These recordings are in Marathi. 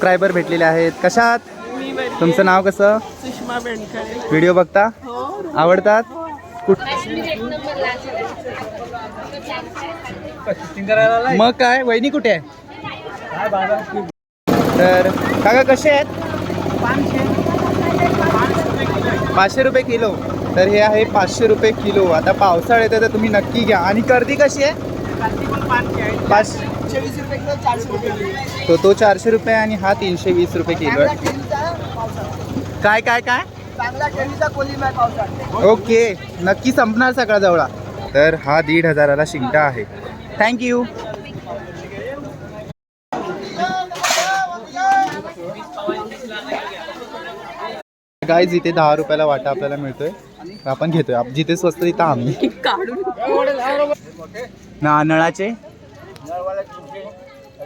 सबस्क्रायबर भेटलेले आहेत. कशात. तुमचं नाव कसं? सुषमा बेंडकरे व्हिडिओ बघता? हो. आवडतात? कुठ? मग काय? वहिनी कुठे आहे? तर काका कसे आहेत? पाचशे. रुपये किलो. तर हे आहे पाचशे रुपये किलो. आता पावसाळ्यात आहे तर तुम्ही नक्की घ्या. आणि कर्दी कशी आहे? पाच चोवीस रुपये किलो चारशे रुपये किलो. तो तो चारशे रुपये आणि हा तीनशे वीस रुपये किलो चांगला आहे केळीचा पावसाळा. काय काय काय? चांगला केळीचा कोलिम आहे पावसाळा. ओके. नक्की संपणार सगळा जवळा. तर हा दीड हजाराला शिंगटा आहे. थँक्यू गाईज इथे दहा रुपयाला वाटा आपल्याला मिळतोय. आपण घेतोय. आप- जिथे स्वस्त तिथं आम्ही. ना नळाचे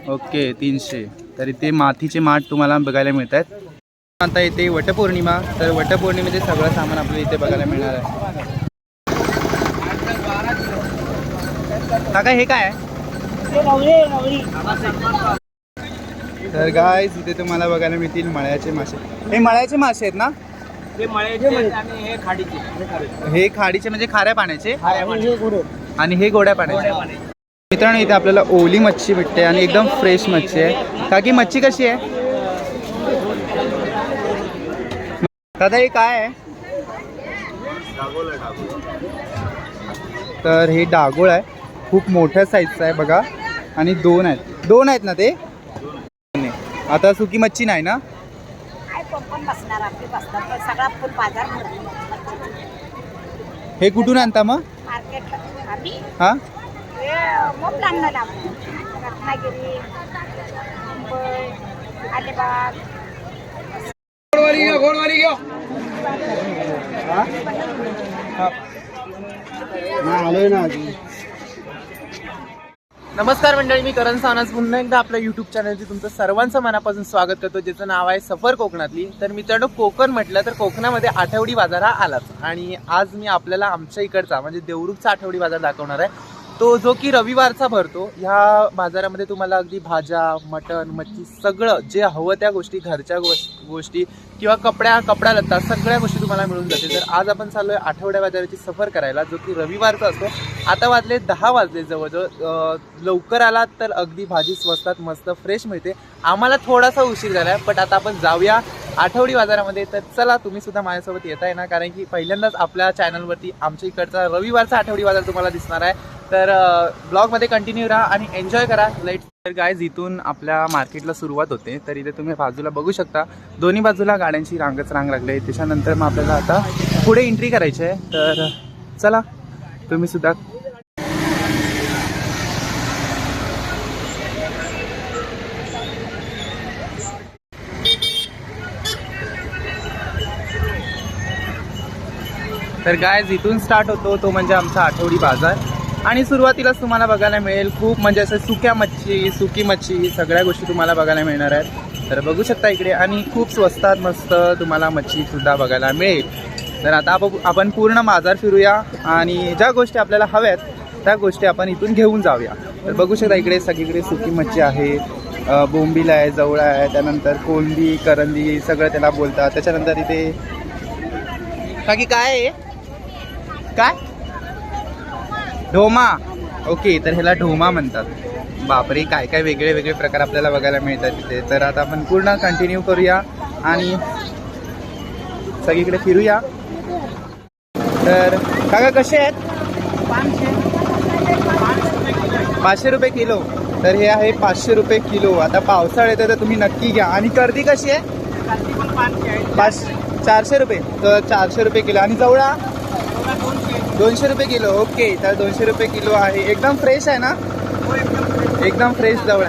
ओके तीनशे. तर इथे मातीचे माठ तुम्हाला बघायला मिळत आहेत आता इथे वटपौर्णिमा तर वटपौर्णिमेचे सगळं सामान आपल्याला इथे बघायला मिळणार आहे. काका हे काय तर गाय इथे तुम्हाला बघायला मिळतील मळ्याचे मासे. हे मळ्याचे मासे आहेत ना? हे खाडीचे. म्हणजे खाऱ्या पाण्याचे? आणि हे गोड्या पाण्याचे. मित्रांनो इथे आपल्याला ओली मच्छी भेटते आणि एकदम फ्रेश मच्छी आहे. काकी मच्छी कशी आहे? दादा हे काय आहे? तर हे डागोळ आहे. खूप मोठ्या साईजचं आहे बघा. आणि दोन आहेत. दोन आहेत ना ते? आता सुकी मच्छी नाही ना? हे कुठून आणता मग? हा? मोप लागणार लागतो रत्नागिरी मुंबई अलिबाग. नमस्कार मंडळी मी करण सावनाज पुन्हा एकदा आपल्या युट्यूब चॅनलचे तुमचं सर्वांचं मनापासून स्वागत करतो ज्याचं नाव आहे सफर कोकणातली. तर मित्रांनो कोकण म्हटलं तर कोकणामध्ये आठवडी बाजार हा आलाच. आणि आज मी आपल्याला आमच्या इकडचा म्हणजे देवरुखचा आठवडी बाजार दाखवणार आहे. तो जो की रविवारचा भरतो ह्या बाजारामध्ये तुम्हाला अगदी भाज्या मटण मच्छी सगळं जे हवं त्या गोष्टी घरच्या गोष्टी किंवा कपड्या कपडा लत्ता सगळ्या गोष्टी तुम्हाला मिळून जातील. तर आज आपण चाललोय आठवड्या बाजाराची सफर करायला जो की रविवारचा असतो. आता वाजले दहा वाजले जवळजवळ. लवकर आलात तर अगदी भाजी स्वस्तात मस्त फ्रेश मिळते. आम्हाला थोडासा उशीर झाला आहे पण आता आपण जाऊया आठवडी बाजारामध्ये. तर चला तुम्ही सुद्धा माझ्यासोबत येताय ना कारण की पहिल्यांदाच आपल्या चॅनलवरती आमच्या इकडचा रविवारचा आठवडी बाजार तुम्हाला दिसणार आहे. तर ब्लॉगमध्ये कंटिन्यू राहा आणि एन्जॉय करा. लाइट तर गायज इथून आपल्या मार्केटला सुरुवात होते. तर इथे तुम्ही बाजूला बघू शकता दोन्ही बाजूला गाड्यांची रांगच रांग लागली त्याच्यानंतर मग आपल्याला आता पुढे एंट्री करायची आहे. तर चला तुम्ही सुद्धा तर गायज इथून स्टार्ट होतो तो म्हणजे आमचा आठवडी बाजार. आणि सुरुवातीलाच तुम्हाला बघायला मिळेल खूप म्हणजे असं सुक्या मच्छी सुकी मच्छी सगळ्या गोष्टी तुम्हाला बघायला मिळणार आहेत. तर बघू शकता इकडे आणि खूप स्वस्तात मस्त तुम्हाला मच्छीसुद्धा बघायला मिळेल. तर आता बघू आपण पूर्ण बाजार फिरूया आणि ज्या गोष्टी आपल्याला हव्यात त्या गोष्टी आपण इथून घेऊन जाऊया. तर बघू शकता इकडे सगळीकडे सुकी मच्छी आहे. बोंबीला बोंबील आहे जवळा आहे त्यानंतर कोलंबी करंदी सगळं त्याला बोलतात. त्याच्यानंतर इथे बाकी काय आहे काय? ढोमा. ओके तर ह्याला ढोमा म्हणतात. बापरे काय काय वेगळे वेगळे प्रकार आपल्याला बघायला मिळतात तिथे. तर आता आपण पूर्ण कंटिन्यू करूया आणि सगळीकडे फिरूया. तर काका कसे आहेत? पाचशे रुपये किलो. तर हे आहे पाचशे रुपये किलो. आता पावसाळ्यात येतं तर तुम्ही नक्की घ्या. आणि गर्दी कशी आहे? पाच चारशे रुपये. तर चारशे रुपये किलो. आणि जवळा दोनशे रुपये किलो ओके तर दोनशे रुपये किलो आहे. एकदम फ्रेश आहे ना? एकदम फ्रेश जवळ.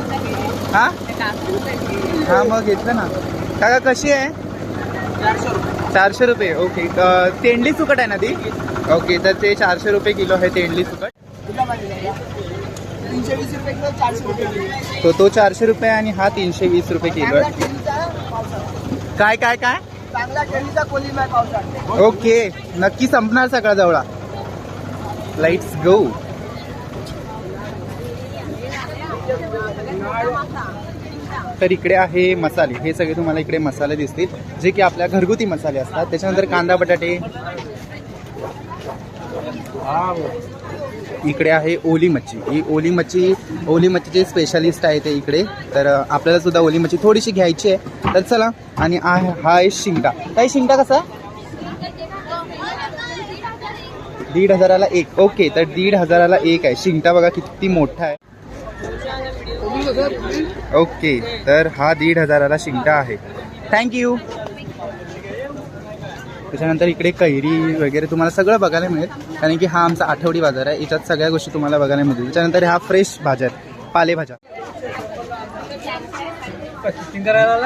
हा? हा मग घेतलं ना. काका कशी आहे? चारशे रुपये. ओके तेंडली सुकट आहे ना ती? ओके तर ते चारशे रुपये किलो आहे तेंडली सुकट तो तो चारशे रुपये आणि हा तीनशे वीस रुपये किलो आहे. काय काय काय? ओके नक्की संपणार सगळा जवळा. लाईट्स गो तर इकडे आहे मसाले. हे सगळे तुम्हाला इकडे मसाले दिसतील. जे की आपल्या घरगुती मसाले असतात. त्याच्यानंतर कांदा बटाटे. इकडे आहे ओली मच्छी. ही ओली मच्छी ओली मच्छीचे स्पेशालिस्ट आहे ते इकडे. तर आपल्याला सुद्धा ओली मच्छी थोडीशी घ्यायची आहे. तर चला. आणि आहे हा आहे शिंगा काही शिंगा कसा? दीड हजाराला एक. ओके तर दीड हजाराला एक आहे. शिंगटा बघा किती मोठा आहे. ओके तर हा दीड हजाराला शिंगटा आहे. थँक्यू त्याच्यानंतर इकडे कैरी वगैरे तुम्हाला सगळं बघायला मिळेल. कारण की हा आमचा आठवडी बाजार आहे. याच्यात सगळ्या गोष्टी तुम्हाला बघायला मिळतील. त्याच्यानंतर हा फ्रेश भाज्या आहेत. पालेभाज्या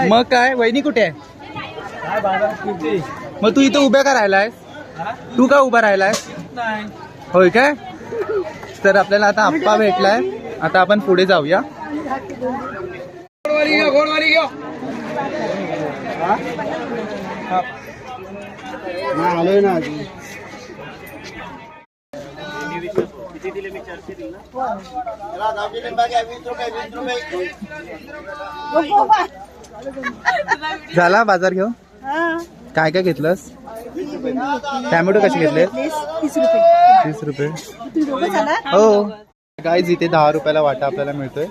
मग काय? वहिनी कुठे आहे? मग तू इथं उभ्या का राहिलायस? तू का उभा राहिलायस होय काय? तर आपल्याला आता आप्पा भेटलाय. आता आपण पुढे जाऊया. आलोय ना अजून झाला बाजार घेऊन? काय काय घेतलंस? टॅमॅटो कसे घेतले? तीस रुपये. तीस हो. काय जिथे दहा रुपयाला वाटा आपल्याला मिळतोय.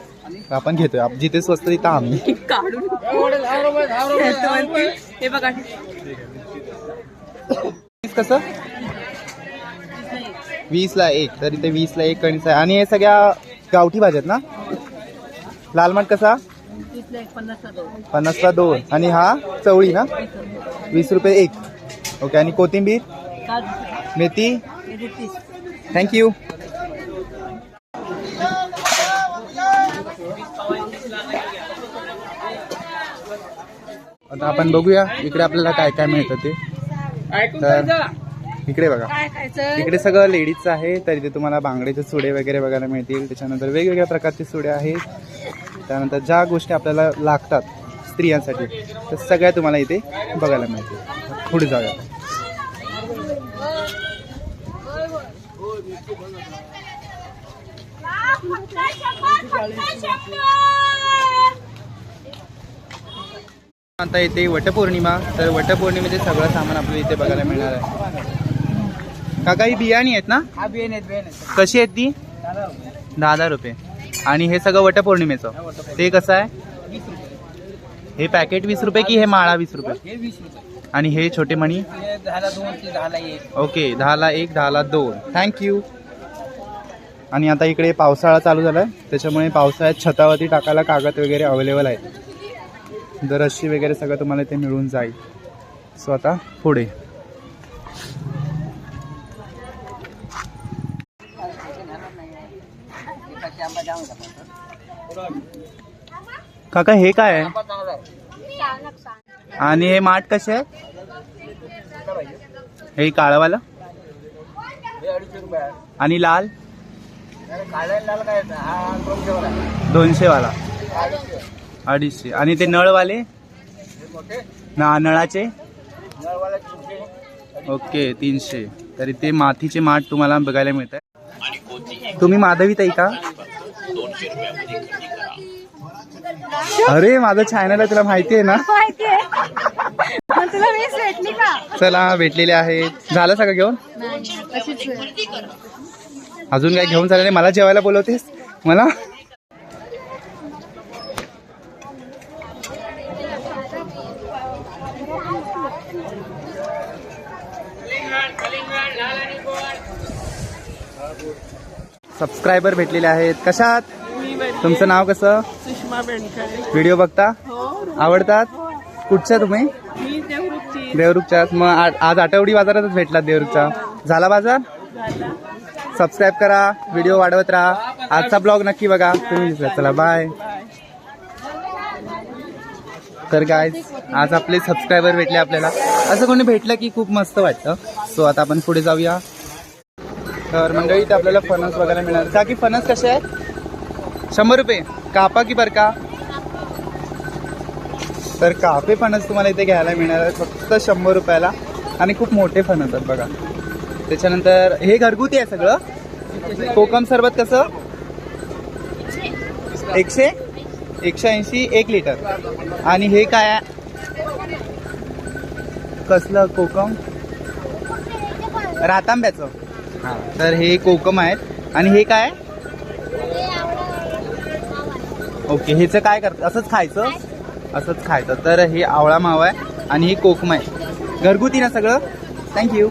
आपण घेतोय. जिथे स्वस्त तिथं आम्ही. काढून हे बघा. कसं? वीस ला एक. तर इथे वीस ला एक कणीस आहे आणि हे सगळ्या गावठी भाज्यात ना? लाल माठ कसा पन्नासला दोन. आणि हा चवळी ना? वीस रुपये एक. ओके आणि कोथिंबीर? मेथी? थँक्यू आता आपण बघूया इकडे आपल्याला काय काय मिळतं ते. तर इकडे बघा. इकडे सगळं लेडीजचं आहे तर इथे तुम्हाला बांगड्याचे सुडे वगैरे बघायला मिळतील. त्याच्यानंतर वेगवेगळ्या प्रकारचे सुडे आहेत. त्यानंतर ज्या गोष्टी आपल्याला लागतात स्त्रियांसाठी तर सगळ्या तुम्हाला इथे बघायला मिळतील. पुढे जाऊया. आता इथे वटपौर्णिमा तर वटपौर्णिमेचे सगळं सामान आपल्याला इथे बघायला मिळणार आहे. काका ही बियाणी आहेत ना? कशी आहेत ती? दहा दहा रुपये. आणि हे सगळं वटपौर्णिमेचं. ते कसं आहे? हे पॅकेट वीस रुपये की हे माळा वीस रुपये. आणि हे छोटे मणी? ओके दहाला एक दहाला दोन. थँक्यू आणि आता इकडे पावसाळा चालू झालाय. त्याच्यामुळे पावसाळ्यात छतावरती टाकायला कागद वगैरे अवेलेबल आहेत. दर रस्सी वगैरे सगळं तुम्हाला इथे मिळून जाईल. सो आता पुढे. काका हे काय आहे? आणि हे माठ कसे आहे? हे काळवाला? आणि लाल? दोनशे वाला अडीचशे. आणि ते नळवाले? ना नळाचे? ओके तीनशे. तरी ते मातीचे माठ तुम्हाला बघायला मिळत आहे तुम्ही माधवी ताई का? अरे माझं चॅनल आहे तुला माहिती आहे ना भेटली का? चला भेटलेले आहेत. झालं सगळं घेऊन? अजून काय घेऊन झालं नाही? मला जेवायला बोलवतेस? मला? सबस्क्रायबर भेटलेले आहेत. कशात तुमचं नाव कसं? सुषमा बेंडकर व्हिडिओ बघता? हो. आवडतात? कुठच्या तुम्ही? देवरुखच्या. मग आज आठवडी बाजारातच भेटला देवरुखचा. झाला बाजार? सबस्क्राईब करा व्हिडिओ वाढवत राहा. आजचा ब्लॉग नक्की बघा. तुम्ही चला बाय तर काय आज आपले सबस्क्रायबर भेटले आपल्याला. असं कोणी भेटलं की खूप मस्त वाटतं. सो आता आपण पुढे जाऊया. तर मंडळी इथे आपल्याला फणस बघायला मिळणार. का की फणस कसे आहेत? शंभर रुपये. कापा की बरं का तर कापे फणस तुम्हाला इथे घ्यायला मिळणार आहे फक्त शंभर रुपयाला. आणि खूप मोठे फणस आहेत बघा. त्याच्यानंतर हे घरगुती आहे सगळं. कोकम सरबत कसं? एकशे? एकशे ऐंशी एक लिटर. आणि हे काय आहे? कसलं कोकम? रातांब्याचं. हां. तर हे कोकम आहेत. आणि हे काय? ओके ह्याचं काय करतं असंच खायचं. असंच खायचं. तर हे आवळा मावा आहे आणि हे कोकम आहे. घरगुती ना सगळं? थँक्यू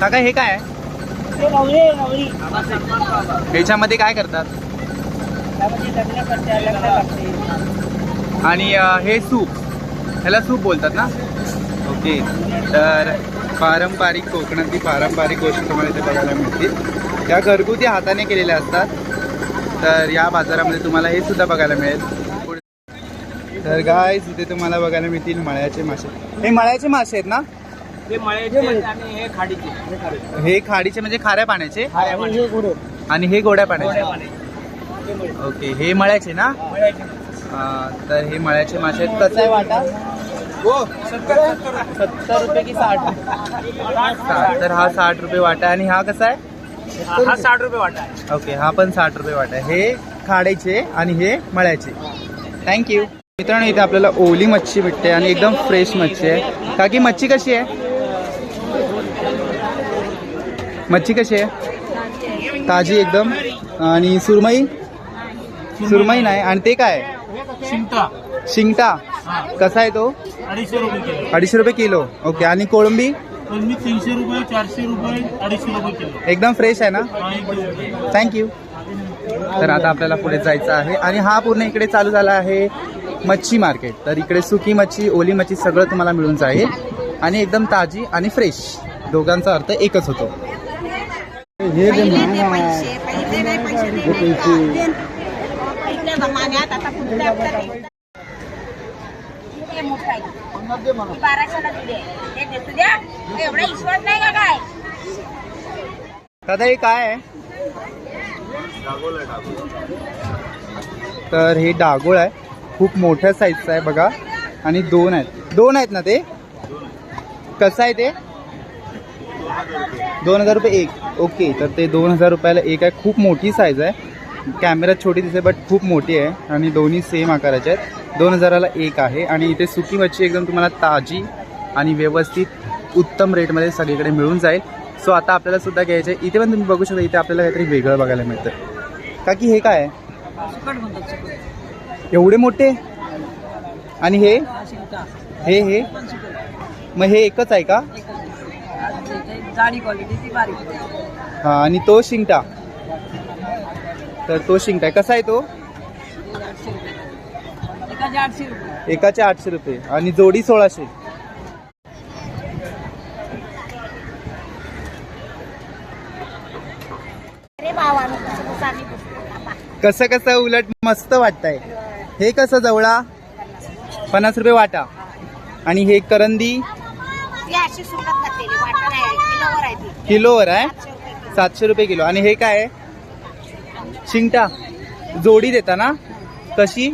काका हे काय आहे? ह्याच्यामध्ये काय करतात? आणि हे सूप. ह्याला सूप बोलतात ना? ओके. तर पारंपरिक कोकणातली पारंपरिक गोष्टी तुम्हाला इथे बघायला मिळतील. त्या घरगुती हाताने केलेल्या असतात. तर या बाजारामध्ये तुम्हाला हे सुद्धा बघायला मिळेल. तर गाय इथे तुम्हाला बघायला मिळतील मळ्याचे मासे. हे मळ्याचे मासे आहेत ना? हे हे खाडीचे. म्हणजे खाऱ्या पाण्याचे. आणि हे गोड्या पाण्याचे. ओके हे मळ्याचे ना? तर हे मळ्याचे मासे आहेत. कसं? आहे वाटा? हो, सत्तर रुपये की साठ. तर हा साठ रुपये वाटा. आणि हा कसा आहे? हा साठ रुपये वाटा आहे. ओके हा पण साठ रुपये वाटा आहे. हे खाड्याचे आणि हे मळ्याचे. थँक्यू मित्रांनो इथे आपल्याला ओली मच्छी भेटते आणि एकदम फ्रेश मच्छी आहे. काकी मच्छी कशी आहे? मच्छी कशी आहे? ताजी एकदम. आणि सुरमई? सुरमई नाही. आणि ते काय? शिंता शिंगटा. कसा आहे तो? अडीचशे रुपये किलो. अडीचशे रुपये किलो. ओके आणि कोळंबी? पण मी तीनशे रुपये चारशे रुपये अडीचशे रुपये किलो. एकदम फ्रेश आहे ना? हा एकदम थँक्यू तर आता आपल्याला पुढे जायचं आहे. आणि हा पूर्ण इकडे चालू झाला आहे मच्छी मार्केट तर इकडे सुकी मच्छी ओली मच्छी सगळं तुम्हाला मिळून जाईल. आणि एकदम ताजी आणि फ्रेश दोघांचा अर्थ एकच होतो. पहिले ते पैसे पहिले नाही पैसे दिले. इथल्या जमान्यात आता कुठल्या हप्त्यात हे मोठं आहे. बाराशेला दिली. आहे. देतो द्या. एवढा विश्वास नाही का काय? दादा हे काय आहे? तर हे डागोळ आहे. खूप मोठ्या साईजचं आहे बघा. आणि दोन आहेत. दोन आहेत ना ते? कसं आहे ते? दोन हजार रुपये एक. ओके तर ते दोन हजार रुपयाला एक आहे. खूप मोठी साईज आहे. कॅमेऱ्यात छोटी दिसते बट खूप मोठी आहे आणि दोन्ही सेम आकाराचे आहेत. दोन हजाराला एक आहे आणि इथे सुकी मच्छी एकदम तुम्हाला ताजी आणि व्यवस्थित उत्तम रेटमध्ये सगळीकडे मिळून जाईल. सो आता आपल्याला सुद्धा घ्यायचं आहे इथे पण तुम्ही बघू शकता इथे आपल्याला काहीतरी वेगळं बघायला मिळतं का की हे काय आहे? एवढे मोठे? आणि हे? हे हे? मग हे एकच आहे का? हा आणि तो शिंगटा? तर तो शिंगटा आहे कसा आहे तो? एकाचे आठशे रुपये. आणि जोडी सोळाशे. कसं कसं उलट मस्त वाटतंय. हे कसं जवळा? पन्नास रुपये वाटा. आणि हे करंदी? किलोवर आहे. सातशे रुपये किलो. आणि हे काय आहे? शिंगटा जोडी देता ना कशी?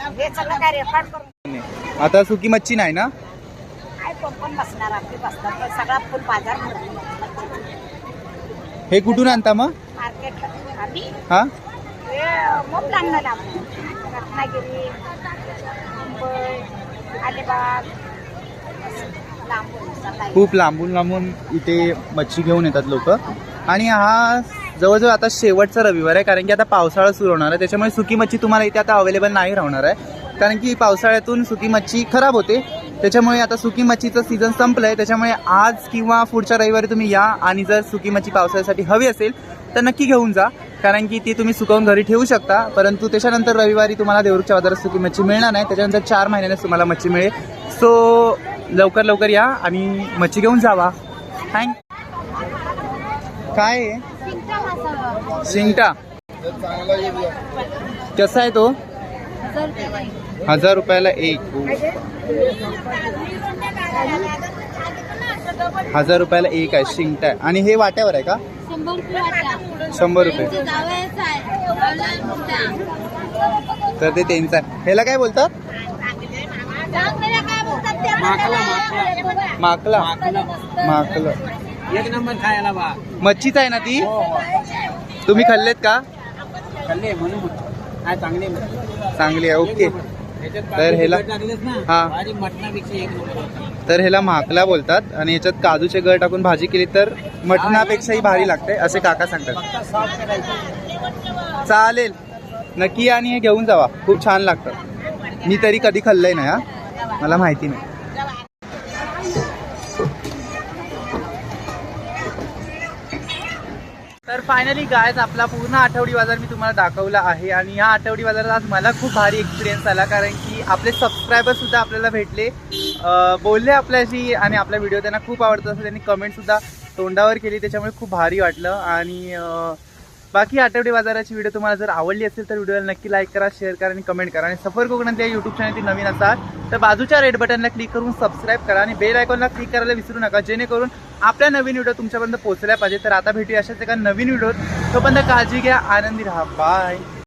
हे आता सुकी मच्छी नाही ना? हे कुठून आणता मग? हा? रत्नागिरी खूप लांबून लांबून इथे मच्छी घेऊन येतात लोक. आणि हा जवळजवळ आता शेवटचा रविवार आहे कारण की आता पावसाळा सुरू होणार आहे. त्याच्यामुळे सुकी मच्छी तुम्हाला इथे आता अवेलेबल नाही राहणार आहे. कारण की पावसाळ्यातून सुकी मच्छी खराब होते. त्याच्यामुळे आता सुकी मच्छीचं सीझन संपलं आहे त्याच्यामुळे आज किंवा पुढच्या रविवारी तुम्ही या आणि जर सुकी मच्छी पावसाळ्यासाठी हवी असेल तर नक्की घेऊन जा. कारण की ती तुम्ही सुकवून घरी ठेवू शकता. परंतु त्याच्यानंतर रविवारी तुम्हाला देवरूच्या बाजारात सुकी मच्छी मिळणार नाही. त्याच्यानंतर चार महिन्यानेच तुम्हाला मच्छी मिळेल. सो लवकर लवकर या आणि मच्छी घेऊन जावा. थँक काय आहे? शिंगटा कसा आहे तो? हजार रुपयाला एक. हजार रुपयाला एक आहे शिंगटा आहे. आणि हे वाट्यावर आहे का? शंभर रुपये. तर ते त्यांचं आहे. ह्याला काय बोलतात? माकला माकला. माकलं. एक नंबर खायला बा. मच्छीच आहे ना ती? तुम्ही खाल्लेत का? चांगली आहे ओके. तर ह्याला हा. तर ह्याला माकला बोलतात आणि याच्यात काजूचे गळ टाकून भाजी केली तर मटणापेक्षाही भारी लागते असे काका सांगतात. चालेल. नक्की आणि हे घेऊन जावा. खूप छान लागतं. मी तरी कधी खाल्लंय नाही हा. मला माहिती नाही. फायनली गायज आपला पूर्ण आठवडी बाजार मी तुम्हाला दाखवला आहे. आणि या आठवडी बाजारात आज मला खूप भारी एक्सपिरियन्स आला कारण की आपले सबस्क्रायबरसुद्धा आपल्याला भेटले. बोलले आपल्याशी आणि आपला व्हिडिओ त्यांना खूप आवडतो असं त्यांनी कमेंटसुद्धा तोंडावर केली त्याच्यामुळे खूप भारी वाटलं. आणि बाकी आठवडी बाजाराची व्हिडिओ तुम्हाला जर आवडली असेल तर व्हिडिओला नक्की लाईक करा शेअर करा आणि कमेंट करा. आणि सफर कोकणातल्या युट्यूब चॅनल नवीन असाल तर बाजूच्या रेड बटनला क्लिक करून सबस्क्राईब करा आणि बेल आयकॉनला क्लिक करायला विसरू नका. जेणेकरून आपल्या नवीन व्हिडिओ तुमच्यापर्यंत पोहोचल्या पाहिजे. तर आता भेटूया अशाच एका नवीन व्हिडिओ तोपर्यंत काळजी घ्या आनंदी राहा. बाय